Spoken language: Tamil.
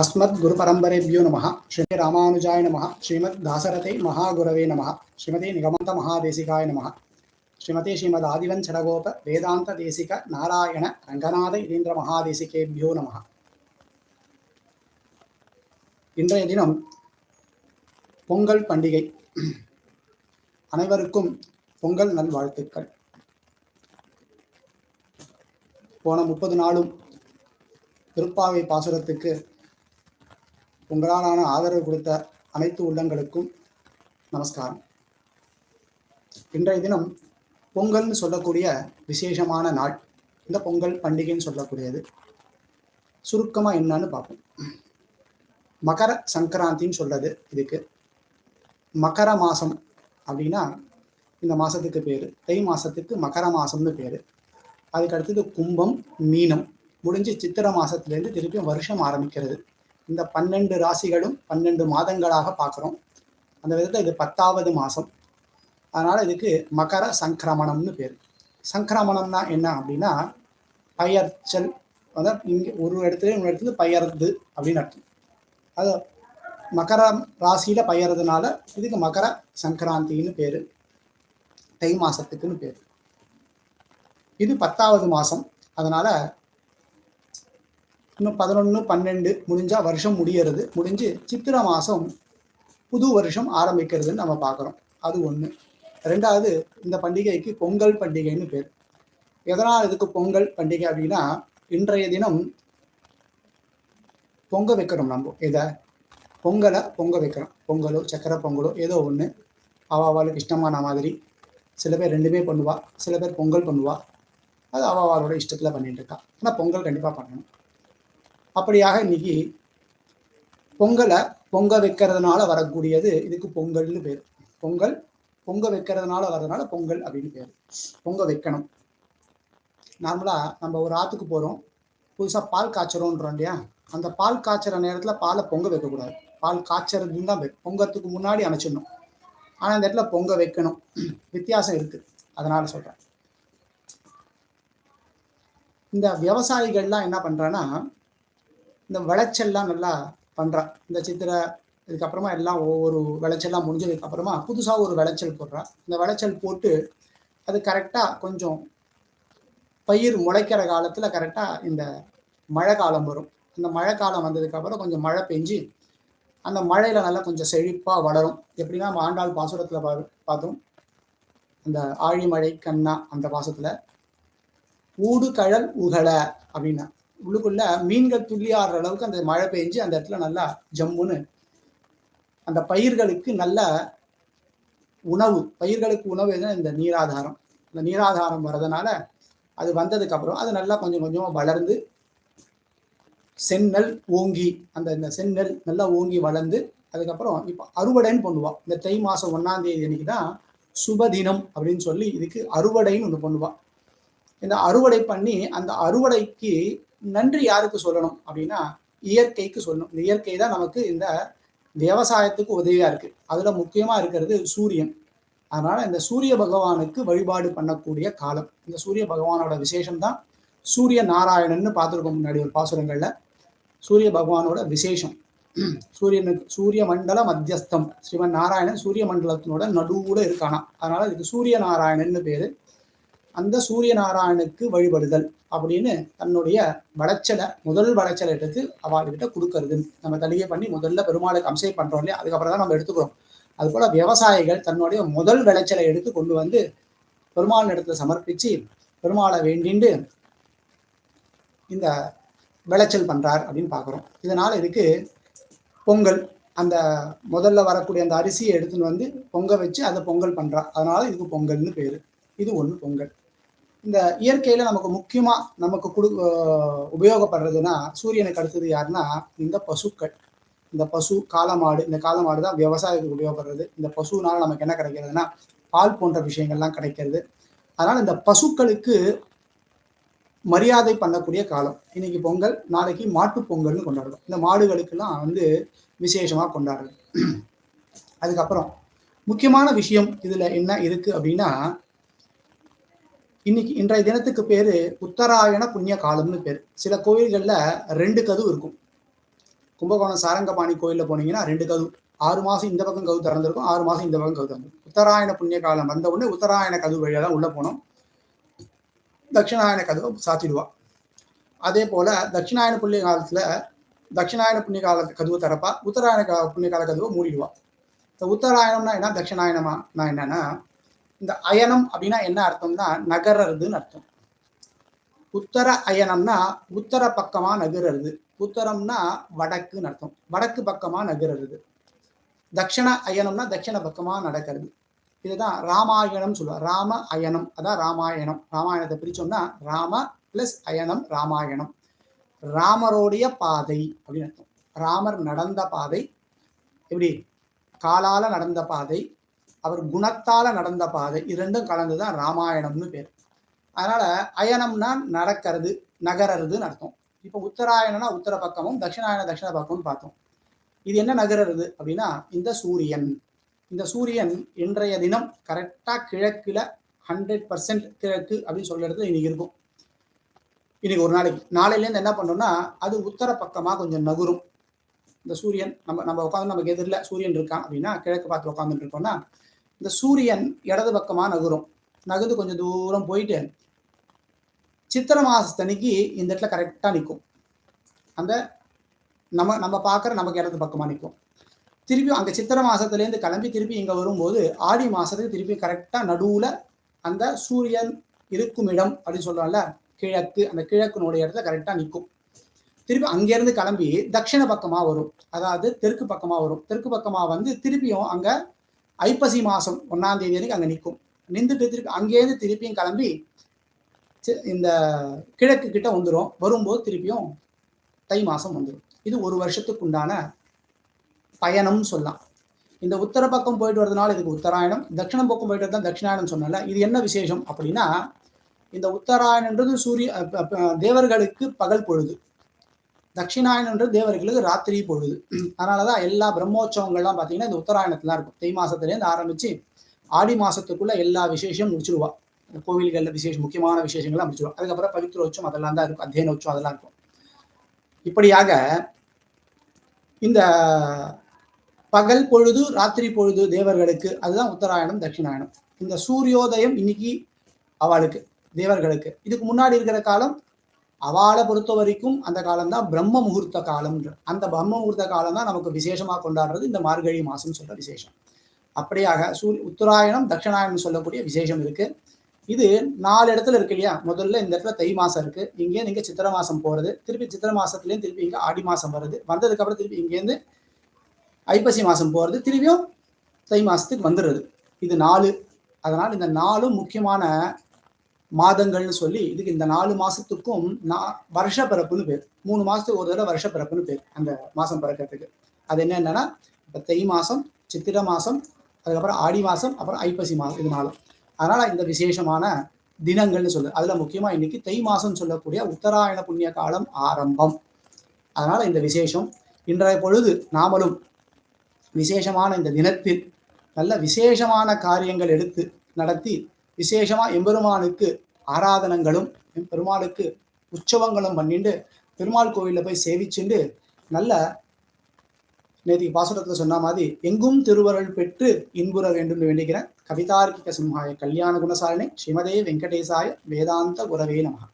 அஸ்மத் குரு பரம்பரேபியோ நம ஸ்ரீ ராமானுஜாய நம ஸ்ரீமத் தாசரதை மகாகுரவே நம ஸ்ரீமதி நிகமந்த மகாதேசிகாய நம ஸ்ரீமதி ஸ்ரீமத் ஆதிவன் சடகோப வேதாந்த தேசிக நாராயண ரங்கநாத இடீந்திர மகாதேசிகேபியோ நம இன்றைய தினம் பொங்கல் பண்டிகை. அனைவருக்கும் பொங்கல் நல்வாழ்த்துக்கள். போன முப்பது நாளும் திருப்பாவை பாசுரத்துக்கு உங்களாலான ஆதரவு கொடுத்த அனைத்து உள்ளங்களுக்கும் நமஸ்காரம். இன்றைய தினம் பொங்கல்னு சொல்லக்கூடிய விசேஷமான நாள். இந்த பொங்கல் பண்டிகைன்னு சொல்லக்கூடியது. சுருக்கமாக என்னன்னு பார்ப்போம். மகர சங்கராந்தின்னு சொல்றது இதுக்கு. மகர மாதம் அப்படின்னா இந்த மாதத்துக்கு பேர். தை மாதத்துக்கு மகர மாதம்னு பேர். அதுக்கு அடுத்தது கும்பம் மீனம். முடிஞ்சு சித்திர மாதத்துலேருந்து திருப்பியும் வருஷம் ஆரம்பிக்கிறது. இந்த பன்னெண்டு ராசிகளும் பன்னெண்டு மாதங்களாக பார்க்குறோம். அந்த விதத்தில் இது பத்தாவது மாதம் அதனால் இதுக்கு மகர சங்கிரமணம்னு பேர். சங்கிரமணம்னா என்ன அப்படின்னா பயிர்ச்சல் அதாவது இங்கே ஒரு இடத்துல இன்னொரு இடத்துல பயிர்றது அப்படின்னு அர்த்தம். அது மகர ராசியில் பயிறதுனால இதுக்கு மகர சங்கராந்தின்னு பேர். தை மாதத்துக்குன்னு பேர். இது பத்தாவது மாதம் அதனால் இன்னும் பதினொன்று பன்னெண்டு முடிஞ்சால் வருஷம் முடியறது. முடிஞ்சு சித்திரை மாதம் புது வருஷம் ஆரம்பிக்கிறதுன்னு நம்ம பார்க்குறோம். அது ஒன்று ரெண்டாவது இந்த பண்டிகைக்கு பொங்கல் பண்டிகைன்னு பேர். எதனால் இதுக்கு பொங்கல் பண்டிகை அப்படின்னா இன்றைய தினம் பொங்க வைக்கிறோம் நம்ம. இதை பொங்கலை பொங்க வைக்கிறோம். பொங்கலோ சக்கரை பொங்கலோ ஏதோ ஒன்று அவளுக்கு இஷ்டமான மாதிரி. சில பேர் ரெண்டுமே பண்ணுவா. சில பேர் பொங்கல் பண்ணுவா. அது அவளோட இஷ்டத்தில் பண்ணிட்டு இருக்கா. ஆனால் பொங்கல் கண்டிப்பாக பண்ணணும். அப்படியாக இன்னைக்கு பொங்கலை பொங்க வைக்கிறதுனால வரக்கூடியது இதுக்கு பொங்கல்னு பேர். பொங்கல் பொங்க வைக்கிறதுனால வர்றதுனால பொங்கல் அப்படின்னு பேர். பொங்க வைக்கணும். நார்மலாக நம்ம ஒரு ஆற்றுக்கு போகிறோம் புதுசாக பால் காய்ச்சறோன்றோம் இல்லையா? அந்த பால் காய்ச்சற நேரத்தில் பாலை பொங்க வைக்கக்கூடாது. பால் காய்ச்சறதுன்னு தான் பொங்கத்துக்கு முன்னாடி அணைச்சிடணும். ஆனால் இந்த இடத்துல பொங்க வைக்கணும். வித்தியாசம் இருக்குது அதனால் சொல்கிறேன் இந்த விவசாயிகள்லாம் என்ன பண்ணுறான்னா இந்த விளைச்சல்லாம் நல்லா பண்ணுறான் இந்த சித்திரை இதுக்கப்புறமா எல்லாம் ஒவ்வொரு விளைச்சல்லாம் முடிஞ்சதுக்கு அப்புறமா புதுசாக ஒரு விளைச்சல் போடுறான். இந்த விளைச்சல் போட்டு அது கரெக்டாக கொஞ்சம் பயிர் முளைக்கிற காலத்தில் கரெக்டாக இந்த மழை காலம் வரும். இந்த மழை காலம் வந்ததுக்கப்புறம் கொஞ்சம் மழை பெஞ்சு அந்த மழையில் நல்லா கொஞ்சம் செழிப்பாக வளரும். எப்படின்னா நம்ம ஆண்டாள் பாசுரத்தில் பா பார்த்தோம். அந்த ஆழிமழை கண்ணா அந்த பாசத்தில் ஊடு கழல் உகல அப்படின்னா உள்ளுக்குள்ள மீன்கள் துள்ளி ஆடுற அளவுக்கு அந்த மழை பெஞ்சு அந்த இடத்துல நல்லா ஜம்முன்னு அந்த பயிர்களுக்கு நல்ல உணவு பயிர்களுக்கு உணவு எதுனா இந்த நீராதாரம். இந்த நீராதாரம் வர்றதுனால அது வந்ததுக்கு அப்புறம் அது நல்லா கொஞ்சம் கொஞ்சமாக வளர்ந்து செந்நெல் ஓங்கி அந்த இந்த செந்நெல் நல்லா ஓங்கி வளர்ந்து அதுக்கப்புறம் இப்போ அறுவடைன்னு பண்ணுவாள் இந்த தை மாதம் ஒன்னாம் தேதி அன்னைக்கு தான் சுபதினம் அப்படின்னு சொல்லி இதுக்கு அறுவடைன்னு ஒன்று பண்ணுவாள் இந்த அறுவடை பண்ணி அந்த அறுவடைக்கு நன்றி யாருக்கு சொல்லணும் அப்படின்னா இயற்கைக்கு சொல்லணும். இந்த இயற்கை தான் நமக்கு இந்த விவசாயத்துக்கு உதவியா இருக்கு. அதுல முக்கியமா இருக்கிறது சூரியன். அதனால இந்த சூரிய பகவானுக்கு வழிபாடு பண்ணக்கூடிய காலம். இந்த சூரிய பகவானோட விசேஷம் தான் சூரிய நாராயணன்னு பார்த்துருக்கோம் முன்னாடி ஒரு பாசுரங்கள்ல. சூரிய பகவானோட விசேஷம். சூரியனுக்கு சூரிய மண்டல மத்தியஸ்தம். ஸ்ரீமன் நாராயணன் சூரிய மண்டலத்தினோட நடுவுல இருக்கானா அதனால இதுக்கு சூரிய நாராயணன்னு பேரு. அந்த சூரிய நாராயணுக்கு வழிபடுதல் அப்படின்னு தன்னுடைய வளச்சலை முதல் வளச்சலை எடுத்து அவள்கிட்ட கொடுக்கறது. நம்ம தலிகை பண்ணி முதல்ல பெருமாளுக்கு அம்சை பண்றோம் இல்லையா? அதுக்கப்புறம் தான் நம்ம எடுத்துக்கிறோம். அது போல விவசாயிகள் தன்னுடைய முதல் விளைச்சலை எடுத்து கொண்டு வந்து பெருமாள் இடத்துல சமர்ப்பிச்சு பெருமாளை வேண்டிண்டு இந்த விளைச்சல் பண்றார் அப்படின்னு பாக்குறோம் இதனால இதுக்கு பொங்கல் அந்த முதல்ல வரக்கூடிய அந்த அரிசியை எடுத்துன்னு வந்து பொங்க வச்சு அதை பொங்கல் பண்றா. அதனால இதுக்கு பொங்கல்னு பேரு. இது ஒன்று பொங்கல். இந்த இயற்கையில நமக்கு முக்கியமா நமக்கு கொடு உபயோகப்படுறதுன்னா சூரியனுக்கு அடுத்தது யாருன்னா இந்த பசுக்கள். இந்த பசு காலமாடு இந்த காலமாடு தான் விவசாயத்துக்கு உபயோகப்படுறது. இந்த பசுனால நமக்கு என்ன கிடைக்கிறதுனா பால் போன்ற விஷயங்கள்லாம் கிடைக்கிறது. அதனால இந்த பசுக்களுக்கு மரியாதை பண்ணக்கூடிய காலம். இன்னைக்கு பொங்கல் நாளைக்கு மாட்டு பொங்கல்னு கொண்டாடுறோம். இந்த மாடுகளுக்கெல்லாம் வந்து விசேஷமா கொண்டாடுறது. அதுக்கப்புறம் முக்கியமான விஷயம் இதுல என்ன இருக்கு அப்படின்னா இன்னைக்கு இன்றைய தினத்துக்கு பேரு உத்தராயண புண்ணிய காலம்னு பேர். சில கோயில்கள்ல ரெண்டு கதவு இருக்கும். கும்பகோணம் சாரங்கபாணி கோயிலில் போனீங்கன்னா ரெண்டு கதவு ஆறு மாதம் இந்த பக்கம் கவு திறந்திருக்கும் ஆறு மாதம் இந்த பக்கம் கவு திறந்திருக்கும். உத்தராயண புண்ணிய காலம் வந்த உடனே உத்தராயண கதவு வழியா தான் உள்ளே போனோம். தட்சிணாயன கதவை சாத்திடுவா. அதே போல தட்சிணாயன புண்ணிய காலத்தில் தட்சிணாயன புண்ணிய கால கதவு திறப்பா உத்தராயண புண்ணிய கால கதவை மூடிடுவா. இந்த உத்தராயணம்னா என்ன தட்சிணாயணமா நான் என்னன்னா இந்த அயனம் அப்படின்னா என்ன அர்த்தம்னா நகர்றதுன்னு அர்த்தம். உத்தர அயனம்னா உத்தர பக்கமா நகர்றது. உத்தரம்னா வடக்குன்னு அர்த்தம். வடக்கு பக்கமா நகர்றது. தட்சிண அயனம்னா தட்சிண பக்கமா நடக்கிறது. இதுதான் ராமாயணம் சொல்லுவார் ராம அயனம். அதான் ராமாயணம். ராமாயணத்தை பிரிச்சோம்னா ராம பிளஸ் அயனம் ராமாயணம். ராமருடைய பாதை அப்படின்னு அர்த்தம். ராமர் நடந்த பாதை. எப்படி? காலால நடந்த பாதை. அவர் குணத்தால நடந்த பாதை இரண்டும் கலந்துதான் ராமாயணம்னு பேர். அதனால அயனம்னா நடக்கிறது நகரறதுன்னு அர்த்தம். இப்போ உத்தராயணம்னா உத்தர பக்கமும் தட்சிணாயன தட்சிண பக்கமும் பார்த்தோம். இது என்ன நகரறது அப்படின்னா இந்த சூரியன். இந்த சூரியன் இன்றைய தினம் கரெக்டாக கிழக்கில் ஹண்ட்ரட் பர்சன்ட் கிழக்கு அப்படின்னு சொல்ற இடத்துல இன்னைக்கு இருக்கும். இன்னைக்கு ஒரு நாளைக்கு. நாளையிலேருந்து என்ன பண்ணோம்னா அது உத்தர பக்கமாக கொஞ்சம் நகரும். இந்த சூரியன் நம்ம நம்ம உட்காந்து நமக்கு எதிரில் சூரியன் இருக்கான் அப்படின்னா கிழக்கு பார்த்து உட்காந்துட்டு இருக்கோம்னா இந்த சூரியன் இடது பக்கமாக நகரும். நகர்ந்து கொஞ்சம் தூரம் போயிட்டு சித்திரை மாசத்தன்னைக்கு இந்த இடத்துல கரெக்டாக நிற்கும் அந்த நம்ம நம்ம பார்க்குற நமக்கு இடது பக்கமாக நிற்கும் திருப்பி அங்கே சித்திரை மாதத்துலேருந்து கிளம்பி திருப்பி இங்கே வரும்போது ஆடி மாதத்துக்கு திருப்பி கரெக்டாக நடுவில் அந்த சூரியன் இருக்கும் இடம் அப்படின்னு சொல்கிறோம்ல கிழக்கு அந்த கிழக்குனுடைய இடத்துல கரெக்டாக நிற்கும் திருப்பி அங்கேருந்து கிளம்பி தட்சிண பக்கமாக வரும். அதாவது தெற்கு பக்கமாக வரும். தெற்கு பக்கமாக வந்து திருப்பியும் அங்கே ஐப்பசி மாதம் ஒன்றாம் தேதி வரைக்கும் அங்கே நிற்கும் நின்றுட்டு திருப்பி அங்கேருந்து திருப்பியும் கிளம்பி இந்த கிழக்கு கிட்ட வந்துடும் வரும்போது திருப்பியும் தை மாதம் வந்துடும் இது ஒரு வருஷத்துக்கு உண்டான பயணம்னு சொல்லலாம். இந்த உத்தர பக்கம் போயிட்டு வரதுனால இதுக்கு உத்தராயணம் தட்சிணம் பக்கம் போயிட்டு வரதான் தட்சிணாயணம் சொன்னால இது என்ன விசேஷம் அப்படின்னா இந்த உத்தராயணன்றது சூரிய தேவர்களுக்கு பகல் பொழுது. தட்சிணாயனன்றது தேவர்களுக்கு ராத்திரி பொழுது. அதனாலதான் எல்லா பிரம்மோற்சவங்கள்லாம் பார்த்தீங்கன்னா இந்த உத்தராயணத்துல இருக்கும். தை மாசத்துலேருந்து ஆரம்பிச்சு ஆடி மாசத்துக்குள்ள எல்லா விசேஷம் முடிச்சிருவா. கோவில்களில் விசேஷம் முக்கியமான விசேஷங்கள்லாம் முடிச்சிருவா. அதுக்கப்புறம் பவித்ரோச்சம் அதெல்லாம் தான் இருக்கும். அத்தியனோச்சம் அதெல்லாம் இருக்கும். இப்படியாக இந்த பகல் பொழுது ராத்திரி பொழுது தேவர்களுக்கு அதுதான் உத்தராயணம் தட்சிணாயணம். இந்த சூரியோதயம் இன்னைக்கு அவளுக்கு தேவர்களுக்கு. இதுக்கு முன்னாடி இருக்கிற காலம் அவளை பொறுத்த வரைக்கும் அந்த காலம் தான் பிரம்ம முகூர்த்த காலம்ன்ற அந்த பிரம்ம முகூர்த்த காலம் தான் நமக்கு விசேஷமாக கொண்டாடுறது இந்த மார்கழி மாசம் சொல்ற விசேஷம். அப்படியாக சூரிய உத்தராயணம் தட்சிணாயணம் சொல்லக்கூடிய விசேஷம் இருக்கு. இது நாலு இடத்துல இருக்கு இல்லையா? முதல்ல இந்த இடத்துல தை மாசம் இருக்கு. இங்கே நீங்க சித்திர மாசம் போறது திருப்பி சித்திர மாசத்துலயும் திருப்பி இங்கே ஆடி மாசம் வருது. வந்ததுக்கு அப்புறம் திருப்பி இங்கேருந்து ஐப்பசி மாசம் போறது திருப்பியும் தை மாசத்துக்கு வந்துடுறது இது நாலு. அதனால் இந்த நாலும் முக்கியமான மாதங்கள்னு சொல்லி இதுக்கு இந்த நாலு மாசத்துக்கும் நான் வருஷ பிறப்புன்னு பேர். மூணு மாசத்துக்கு ஒரு தடவை வருஷ பிறப்புன்னு பேர் அந்த மாசம் பிறக்கிறதுக்கு. அது என்னென்னா இப்போ தை மாசம் சித்திர மாசம் அதுக்கப்புறம் ஆடி மாசம் அப்புறம் ஐப்பசி மாசம் இது நாளும் அதனால இந்த விசேஷமான தினங்கள்னு சொல்லு. அதுல முக்கியமா இன்னைக்கு தை மாசம் சொல்லக்கூடிய உத்தராயண புண்ணிய காலம் ஆரம்பம். அதனால இந்த விசேஷம். இன்றைய பொழுது நாமளும் விசேஷமான இந்த தினத்தில் நல்ல விசேஷமான காரியங்கள் எடுத்து நடத்தி விசேஷமா எம்பெருமானுக்கு ஆராதனங்களும் பெருமாளுக்கு உற்சவங்களும் பண்ணிட்டு பெருமாள் கோவிலில் போய் சேவிச்சுண்டு நல்ல நேற்று பாசுரத்தில் சொன்ன மாதிரி எங்கும் திருவருள் பெற்று இன்புற வேண்டும் வேண்டுகிறேன் கவிதார்க்கிக சிம்ஹாய கல்யாண குணசாலினி ஸ்ரீமதே வெங்கடேசாய வேதாந்த குரவே நமகா.